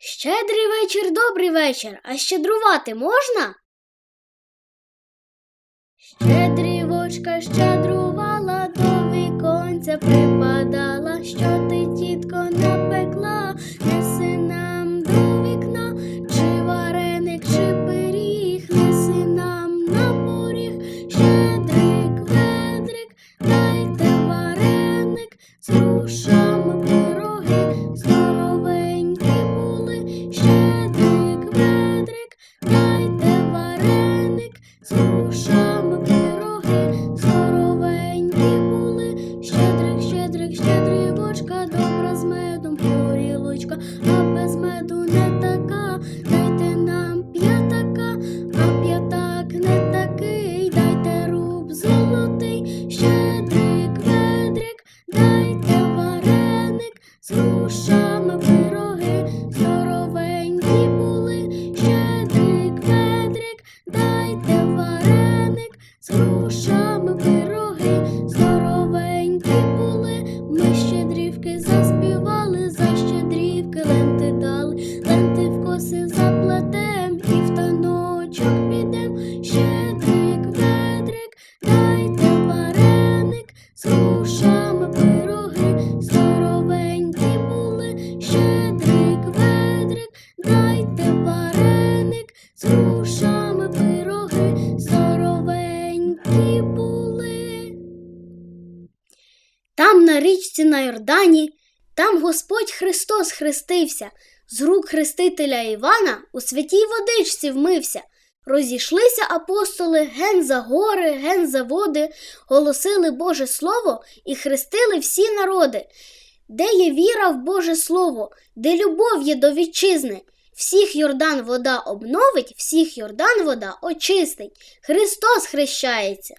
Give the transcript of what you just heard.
Щедрий вечір, добрий вечір, а щедрувати можна? Щедрівочка щедрувала, до віконця припадала, що ти, тітко, напекла, неси нам до вікна, чи вареник, чи пиріг, неси нам на поріг, щедрик, ведрик, дайте вареник, з з грушами пироги, здоровенькі були, щедрик, щедрик, щедрівочка, добра з медом горілочка, а без меду не така, дайте нам п'ятака, а п'ятак не такий, дайте руб золотий, щедрик, ведрик, дайте вареник, з грушами пироги, з грушами пироги, здоровенькі були, ми щедрівки заспівали, за щедрівки ленти дали, ленти в коси заплетем і в таночок підем, щедрик, ведрик, дайте вареник, з грушами пироги, здоровенькі були, щедрик, ведрик, дайте вареник, з на річці на Йордані, там Господь Христос хрестився, з рук хрестителя Івана у святій водичці вмився. Розійшлися апостоли ген за гори, ген за води, голосили Боже Слово і хрестили всі народи. Де є віра в Боже Слово, де любов є до вітчизни, всіх Йордан вода обновить, всіх Йордан вода очистить. Христос хрещається.